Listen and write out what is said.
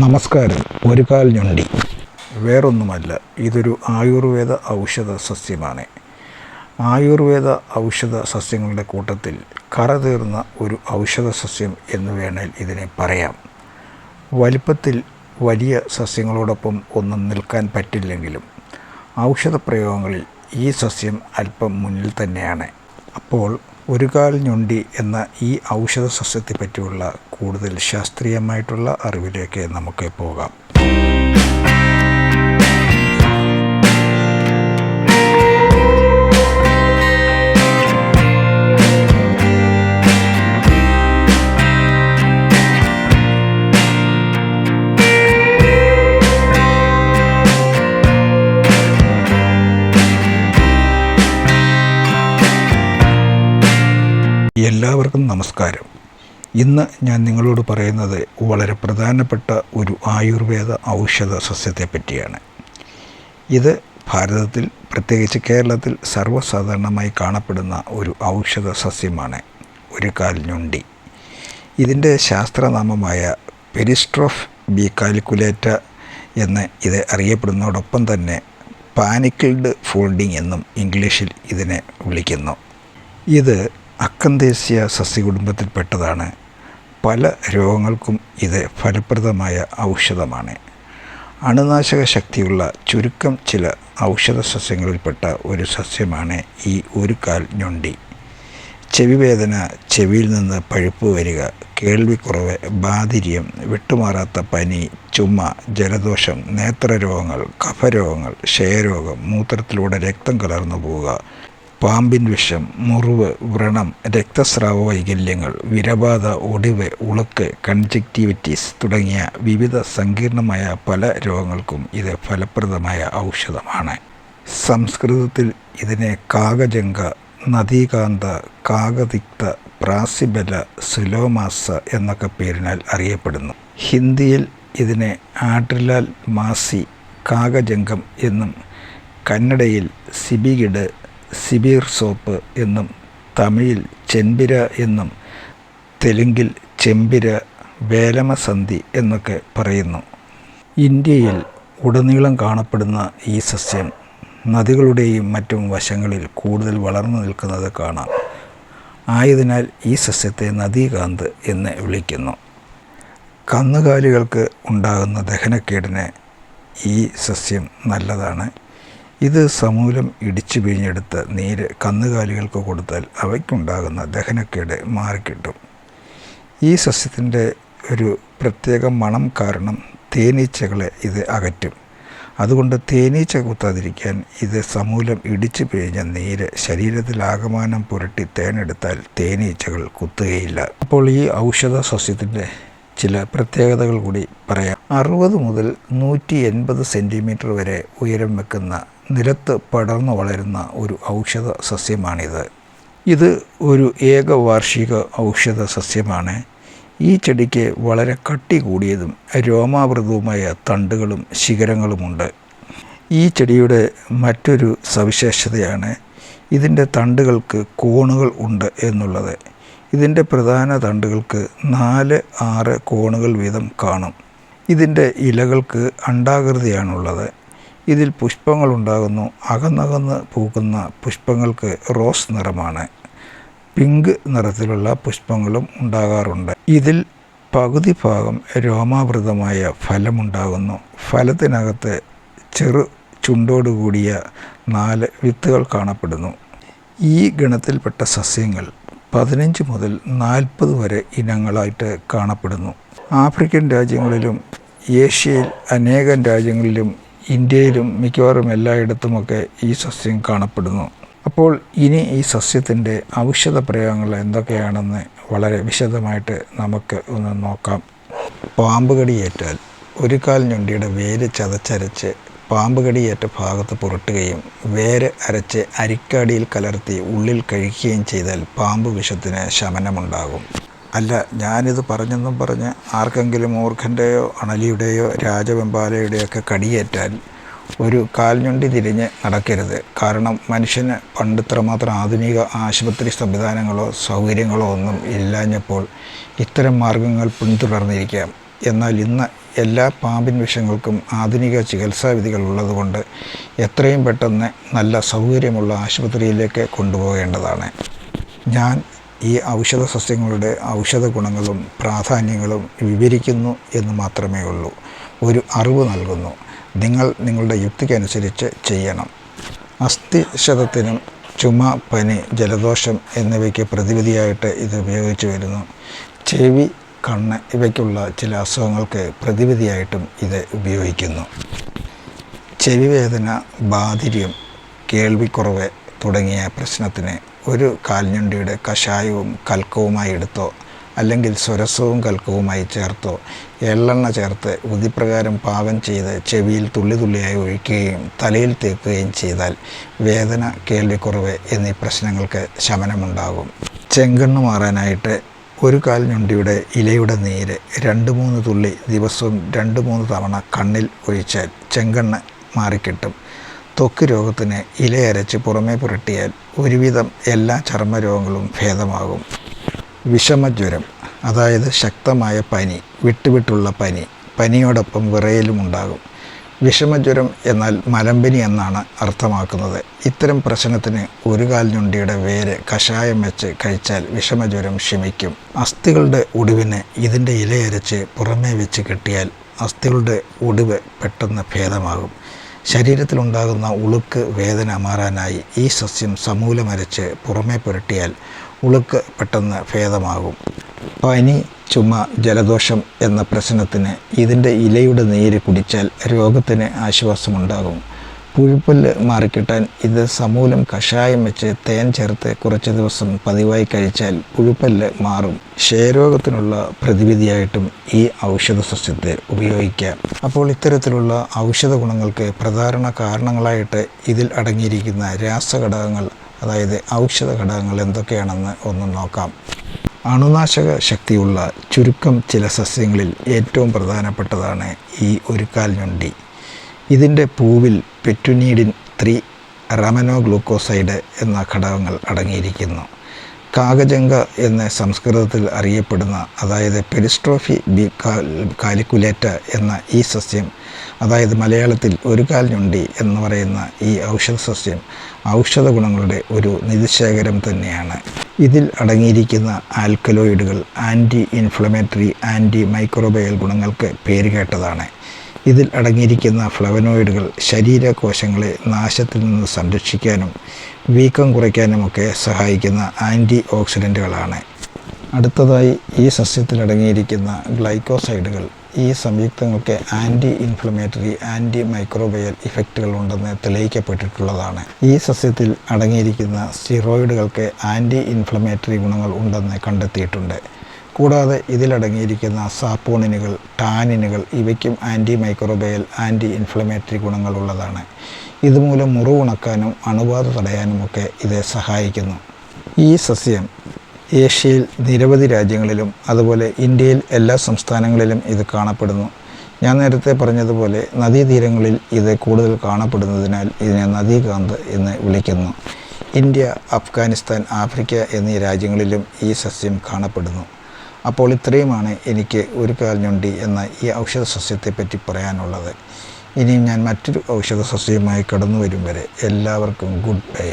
നമസ്കാരം. ഒരു കാൽ ഞൊണ്ടി. വേറൊന്നുമല്ല ഇതൊരു ആയുർവേദ ഔഷധ സസ്യമാണ്. ആയുർവേദ ഔഷധ സസ്യങ്ങളുടെ കൂട്ടത്തിൽ കറതീർന്ന ഒരു ഔഷധ സസ്യം എന്ന് വേണേൽ ഇതിനെ പറയാം. വലിപ്പത്തിൽ വലിയ സസ്യങ്ങളോടൊപ്പം ഒന്നും നിൽക്കാൻ പറ്റില്ലെങ്കിലും ഔഷധ പ്രയോഗങ്ങളിൽ ഈ സസ്യം അല്പം മുന്നിൽ തന്നെയാണ്. അപ്പോൾ ഒരു കാൽ ഞൊണ്ടി എന്ന ഈ ഔഷധ സസ്യത്തെ പറ്റിയുള്ള കൂടുതൽ ശാസ്ത്രീയമായിട്ടുള്ള അറിവിലേക്ക് നമുക്ക് പോകാം. എല്ലാവർക്കും നമസ്കാരം. ഇന്ന് ഞാൻ നിങ്ങളോട് പറയുന്നത് വളരെ പ്രധാനപ്പെട്ട ഒരു ആയുർവേദ ഔഷധ സസ്യത്തെ പറ്റിയാണ് ഇത് ഭാരതത്തിൽ പ്രത്യേകിച്ച് കേരളത്തിൽ സർവസാധാരണമായി കാണപ്പെടുന്ന ഒരു ഔഷധ സസ്യമാണ് ഒരു കാൽ ഞൊണ്ടി. ഇതിന്റെ ശാസ്ത്രനാമമായ പെരിസ്ട്രോഫ് ബി കാൽക്കുലേറ്റ എന്ന് ഇത് അറിയപ്പെടുന്നതോടൊപ്പം തന്നെ പാനിക്കിൾഡ് ഫോൾഡിംഗ് എന്നും ഇംഗ്ലീഷിൽ ഇതിനെ വിളിക്കുന്നു. ഇത് അക്കന്തേസ്യ സസ്യകുടുംബത്തിൽപ്പെട്ടതാണ്. പല രോഗങ്ങൾക്കും ഇത് ഫലപ്രദമായ ഔഷധമാണ്. അണുനാശക ശക്തിയുള്ള ചുരുക്കം ചില ഔഷധ സസ്യങ്ങളിൽപ്പെട്ട ഒരു സസ്യമാണ് ഈ ഒരു കാൽ ഞൊണ്ടി. ചെവിവേദന ചെവിയിൽ നിന്ന് പഴുപ്പ് വരിക കേൾവിക്കുറവ് ബാധിര്യം വിട്ടുമാറാത്ത പനി ചുമ ജലദോഷം നേത്രരോഗങ്ങൾ കഫരോഗങ്ങൾ ക്ഷയരോഗം മൂത്രത്തിലൂടെ രക്തം കലർന്നു പോവുക പാമ്പിൻ വിഷം മുറിവ് വ്രണം രക്തസ്രാവ വൈകല്യങ്ങൾ വിരബാധ ഒടിവ് ഉളുക്ക് കൺജക്റ്റിവിറ്റീസ് തുടങ്ങിയ വിവിധ സങ്കീർണമായ പല രോഗങ്ങൾക്കും ഇത് ഫലപ്രദമായ ഔഷധമാണ്. സംസ്കൃതത്തിൽ ഇതിനെ കാകജംഗ നദീകാന്ത കാകതിക്ത പ്രാസിബല സുലോമാസ എന്നൊക്കെ പേരിനാൽ അറിയപ്പെടുന്നു. ഹിന്ദിയിൽ ഇതിനെ ആഡ്രിലാൽ മാസി കാകജംഗം എന്നും കന്നഡയിൽ സിബിഗിഡ് സിബീർ സോപ്പ് എന്നും തമിഴിൽ ചെമ്പിര എന്നും തെലുങ്കിൽ ചെമ്പിര വേലമസന്ധി എന്നൊക്കെ പറയുന്നു. ഇന്ത്യയിൽ ഉടനീളം കാണപ്പെടുന്ന ഈ സസ്യം നദികളുടെയും മറ്റും വശങ്ങളിൽ കൂടുതൽ വളർന്നു നിൽക്കുന്നത് കാണാം. ആയതിനാൽ ഈ സസ്യത്തെ നദീകാന്ത് എന്ന് വിളിക്കുന്നു. കന്നുകാലികൾക്ക് ഉണ്ടാകുന്ന ദഹനക്കേടിന് ഈ സസ്യം നല്ലതാണ്. ഇത് സമൂലം ഇടിച്ചു പിഴിഞ്ഞെടുത്ത് നീര് കന്നുകാലികൾക്ക് കൊടുത്താൽ അവയ്ക്കുണ്ടാകുന്ന ദഹനക്കേട് മാറിക്കിട്ടും. ഈ സസ്യത്തിന്റെ ഒരു പ്രത്യേക മണം കാരണം തേനീച്ചകളെ ഇത് അകറ്റും. അതുകൊണ്ട് തേനീച്ച കുത്താതിരിക്കാൻ ഇത് സമൂലം ഇടിച്ചു പിഴിഞ്ഞ നീര് ശരീരത്തിൽ ശരീരത്തിലാകമാനം പുരട്ടി തേനെടുത്താൽ തേനീച്ചകൾ കുത്തുകയില്ല. അപ്പോൾ ഈ ഔഷധ സസ്യത്തിന്റെ ചില പ്രത്യേകതകൾ കൂടി പറയാം. അറുപത് മുതൽ നൂറ്റി എൺപത് സെന്റിമീറ്റർ വരെ ഉയരം വെക്കുന്ന നിലത്ത് പടർന്നു വളരുന്ന ഒരു ഔഷധ സസ്യമാണിത്. ഇത് ഒരു ഏകവാർഷിക ഔഷധ സസ്യമാണ്. ഈ ചെടിക്ക് വളരെ കട്ടി കൂടിയതും രോമാവൃതവുമായ തണ്ടുകളും ശിഖരങ്ങളുമുണ്ട്. ഈ ചെടിയുടെ മറ്റൊരു സവിശേഷതയാണ് ഇതിന്റെ തണ്ടുകൾക്ക് കോണുകൾ ഉണ്ട് എന്നുള്ളത്. ഇതിന്റെ പ്രധാന തണ്ടുകൾക്ക് നാല് ആറ് കോണുകൾ വീതം കാണും. ഇതിന്റെ ഇലകൾക്ക് അണ്ടാകൃതിയാണുള്ളത് ഇതിൽ പുഷ്പങ്ങളുണ്ടാകുന്നു. അകന്നകന്ന് പൂക്കുന്ന പുഷ്പങ്ങൾക്ക് റോസ് നിറമാണ്. പിങ്ക് നിറത്തിലുള്ള പുഷ്പങ്ങളും ഉണ്ടാകാറുണ്ട്. ഇതിൽ പകുതി ഭാഗം രോമാവൃതമായ ഫലമുണ്ടാകുന്നു. ഫലത്തിനകത്ത് ചെറു ചുണ്ടോടുകൂടിയ നാല് വിത്തുകൾ കാണപ്പെടുന്നു. ഈ ഗണത്തിൽപ്പെട്ട സസ്യങ്ങൾ പതിനഞ്ച് മുതൽ നാൽപ്പത് വരെ ഇനങ്ങളായിട്ട് കാണപ്പെടുന്നു. ആഫ്രിക്കൻ രാജ്യങ്ങളിലും ഏഷ്യയിൽ അനേകം രാജ്യങ്ങളിലും ഇന്ത്യയിലും മിക്കവാറും എല്ലായിടത്തുമൊക്കെ ഈ സസ്യം കാണപ്പെടുന്നു. അപ്പോൾ ഇനി ഈ സസ്യത്തിന്റെ ഔഷധ പ്രയോഗങ്ങൾ എന്തൊക്കെയാണെന്ന് വളരെ വിശദമായിട്ട് നമുക്ക് ഒന്ന് നോക്കാം. പാമ്പുകടി ഏറ്റാൽ ഒരു കാൽ ഞൊണ്ടിയുടെ വേര് ചതച്ചരച്ച് പാമ്പ് കടിയേറ്റ ഭാഗത്ത് പുരട്ടുകയും വേര് അരച്ച് അരിക്കാടിയിൽ കലർത്തി ഉള്ളിൽ കഴിക്കുകയും ചെയ്താൽ പാമ്പ് വിഷത്തിന് ശമനമുണ്ടാകും. അല്ല ഞാനിത് പറഞ്ഞെന്നും പറഞ്ഞ് ആർക്കെങ്കിലും മൂർഖന്റെയോ അണലിയുടെയോ രാജവെമ്പാലയുടെയോ ഒക്കെ കടിയേറ്റാൽ ഒരു കാൽഞ്ഞുണ്ടി തിരിഞ്ഞ് നടക്കരുത്. കാരണം മനുഷ്യന് പണ്ട് ഇത്രമാത്രം ആധുനിക ആശുപത്രി സംവിധാനങ്ങളോ സൗകര്യങ്ങളോ ഒന്നും ഇല്ലാഞ്ഞപ്പോൾ ഇത്തരം മാർഗങ്ങൾ പിന്തുടർന്നിരിക്കാം. എന്നാൽ ഇന്ന് എല്ലാ പാമ്പിൻ വിഷങ്ങൾക്കും ആധുനിക ചികിത്സാവിധികൾ ഉള്ളതുകൊണ്ട് എത്രയും പെട്ടെന്ന് നല്ല സൗകര്യമുള്ള ആശുപത്രിയിലേക്ക് കൊണ്ടുപോകേണ്ടതാണ്. ഞാൻ ഈ ഔഷധ സസ്യങ്ങളുടെ ഔഷധ ഗുണങ്ങളും പ്രാധാന്യങ്ങളും വിവരിക്കുന്നു എന്ന് മാത്രമേ ഉള്ളൂ. ഒരു അറിവ് നൽകുന്നു. നിങ്ങൾ നിങ്ങളുടെ യുക്തിക്കനുസരിച്ച് ചെയ്യണം. അസ്ഥിക്ഷതത്തിനും ചുമ പനി ജലദോഷം എന്നിവയ്ക്ക് പ്രതിവിധിയായിട്ട് ഇത് ഉപയോഗിച്ചു വരുന്നു. ചെവി കണ്ണ് ഇവയ്ക്കുള്ള ചില അസുഖങ്ങൾക്ക് പ്രതിവിധിയായിട്ടും ഇത് ഉപയോഗിക്കുന്നു. ചെവിവേദന ബാധിര്യം കേൾവിക്കുറവ് തുടങ്ങിയ പ്രശ്നത്തിന് ഒരു കാൽഞ്ഞുണ്ടിയുടെ കഷായവും കൽക്കവുമായി എടുത്തോ അല്ലെങ്കിൽ സ്വരസവും കൽക്കവുമായി ചേർത്തോ എള്ളെണ്ണ ചേർത്ത് ഉതിപ്രകാരം പാകം ചെയ്ത് ചെവിയിൽ തുള്ളി തുള്ളിയായി ഒഴിക്കുകയും തലയിൽ തേക്കുകയും ചെയ്താൽ വേദന കേൾവിക്കുറവ് എന്നീ പ്രശ്നങ്ങൾക്ക് ശമനമുണ്ടാകും. ചെങ്കണ്ണ് മാറാനായിട്ട് ഒരു കാൽ ഞൊണ്ടിയുടെ ഇലയുടെ നീര് രണ്ട് മൂന്ന് തുള്ളി ദിവസവും രണ്ട് മൂന്ന് തവണ കണ്ണിൽ ഒഴിച്ചാൽ ചെങ്കണ്ണ് മാറിക്കിട്ടും. ത്വക്ക് രോഗത്തിന് ഇലയരച്ച് പുറമേ പുരട്ടിയാൽ ഒരുവിധം എല്ലാ ചർമ്മരോഗങ്ങളും ഭേദമാകും. വിഷമജ്വരം അതായത് ശക്തമായ പനി വിട്ടുവിട്ടുള്ള പനി പനിയോടൊപ്പം വിറയലും ഉണ്ടാകും. വിഷമജ്വരം എന്നാൽ മലമ്പനി എന്നാണ് അർത്ഥമാക്കുന്നത്. ഇത്തരം പ്രശ്നത്തിന് ഒരു കാൽഞ്ഞുണ്ടിയുടെ ഞൊണ്ടിയുടെ വേര് കഷായം വെച്ച് കഴിച്ചാൽ വിഷമജ്വരം ശമിക്കും. അസ്ഥികളുടെ ഒടിവിന് ഇതിന്റെ ഇലയരച്ച് പുറമേ വെച്ച് കെട്ടിയാൽ അസ്ഥികളുടെ ഒടിവ് പെട്ടെന്ന് ഭേദമാകും. ശരീരത്തിലുണ്ടാകുന്ന ഉളുക്ക് വേദന മാറാനായി ഈ സസ്യം സമൂലമരച്ച് പുറമേ പുരട്ടിയാൽ ഉളുക്ക് പെട്ടെന്ന് ഭേദമാകും. പനി ചുമ ജലദോഷം എന്ന പ്രശ്നത്തിന് ഇതിന്റെ ഇലയുടെ നീര് കുടിച്ചാൽ രോഗത്തിന് ആശ്വാസമുണ്ടാകും. പുഴുപ്പല്ല് മാറിക്കിട്ടാൻ ഇത് സമൂലം കഷായം വെച്ച് തേൻ ചേർത്ത് കുറച്ച് ദിവസം പതിവായി കഴിച്ചാൽ പുഴുപ്പല്ല് മാറും. ക്ഷയരോഗത്തിനുള്ള പ്രതിവിധിയായിട്ടും ഈ ഔഷധ സസ്യത്തെ ഉപയോഗിക്കാം. അപ്പോൾ ഇത്തരത്തിലുള്ള ഔഷധ ഗുണങ്ങൾക്ക് പ്രധാന കാരണങ്ങളായിട്ട് ഇതിൽ അടങ്ങിയിരിക്കുന്ന രാസഘടകങ്ങൾ അതായത് ഔഷധ ഘടകങ്ങൾ എന്തൊക്കെയാണെന്ന് ഒന്ന് നോക്കാം. അണുനാശക ശക്തിയുള്ള ചുരുക്കം ചില സസ്യങ്ങളിൽ ഏറ്റവും പ്രധാനപ്പെട്ടതാണ് ഈ ഒരു കാൽ ഞൊണ്ടി ഇതിന്റെ പൂവിൽ പെറ്റുനീഡിൻ ത്രീ റമനോ ഗ്ലൂക്കോസൈഡ് എന്ന ഘടകങ്ങൾ അടങ്ങിയിരിക്കുന്നു. കാകജംഗ എന്ന് സംസ്കൃതത്തിൽ അറിയപ്പെടുന്ന അതായത് പെരിസ്ട്രോഫി ബി കാലിക്കുലേറ്റ എന്ന ഈ സസ്യം അതായത് മലയാളത്തിൽ ഒരു കാൽ ഞൊണ്ടി എന്ന് പറയുന്ന ഈ ഔഷധ സസ്യം ഔഷധ ഗുണങ്ങളുടെ ഒരു നിധിശേഖരം തന്നെയാണ്. ഇതിൽ അടങ്ങിയിരിക്കുന്ന ആൽക്കലോയിഡുകൾ ആന്റി ഇൻഫ്ലമേറ്ററി ആന്റി മൈക്രോബയൽ ഗുണങ്ങൾക്ക് പേരുകേട്ടതാണ്. ഇതിൽ അടങ്ങിയിരിക്കുന്ന ഫ്ലവനോയിഡുകൾ ശരീരകോശങ്ങളെ നാശത്തിൽ നിന്ന് സംരക്ഷിക്കാനും വീക്കം കുറയ്ക്കാനുമൊക്കെ സഹായിക്കുന്ന ആന്റി ഓക്സിഡന്റുകളാണ് അടുത്തതായി ഈ സസ്യത്തിലടങ്ങിയിരിക്കുന്ന ഗ്ലൈക്കോസൈഡുകൾ ഈ സംയുക്തങ്ങൾക്ക് ആന്റി ഇൻഫ്ലമേറ്ററി ആന്റി മൈക്രോബയൽ ഇഫക്റ്റുകൾ ഉണ്ടെന്ന് തെളിയിക്കപ്പെട്ടിട്ടുള്ളതാണ്. ഈ സസ്യത്തിൽ അടങ്ങിയിരിക്കുന്ന സ്റ്റിറോയിഡുകൾക്ക് ആന്റി ഇൻഫ്ലമേറ്ററി ഗുണങ്ങൾ ഉണ്ടെന്ന് കണ്ടെത്തിയിട്ടുണ്ട്. കൂടാതെ ഇതിലടങ്ങിയിരിക്കുന്ന സാപ്പോണിനുകൾ ടാനിനുകൾ ഇവയ്ക്കും ആന്റി മൈക്രോബയൽ ആന്റി ഇൻഫ്ലമേറ്ററി ഗുണങ്ങളുള്ളതാണ് ഇതുമൂലം മുറിവുണക്കാനും അണുബാധ തടയാനുമൊക്കെ ഇത് സഹായിക്കുന്നു. ഈ സസ്യം ഏഷ്യയിൽ നിരവധി രാജ്യങ്ങളിലും അതുപോലെ ഇന്ത്യയിൽ എല്ലാ സംസ്ഥാനങ്ങളിലും ഇത് കാണപ്പെടുന്നു. ഞാൻ നേരത്തെ പറഞ്ഞതുപോലെ നദീതീരങ്ങളിൽ ഇത് കൂടുതൽ കാണപ്പെടുന്നതിനാൽ ഇതിനെ നദീകാന്ത് എന്ന് വിളിക്കുന്നു. ഇന്ത്യ അഫ്ഗാനിസ്ഥാൻ ആഫ്രിക്ക എന്നീ രാജ്യങ്ങളിലും ഈ സസ്യം കാണപ്പെടുന്നു. അപ്പോൾ ഇത്രയുമാണ് എനിക്ക് ഒരു കാൽ എന്ന ഈ ഔഷധ സസ്യത്തെപ്പറ്റി പറയാനുള്ളത്. ഇനിയും ഞാൻ മറ്റൊരു ഔഷധ സസ്യവുമായി കടന്നു വരും വരെ എല്ലാവർക്കും ഗുഡ് ബൈ.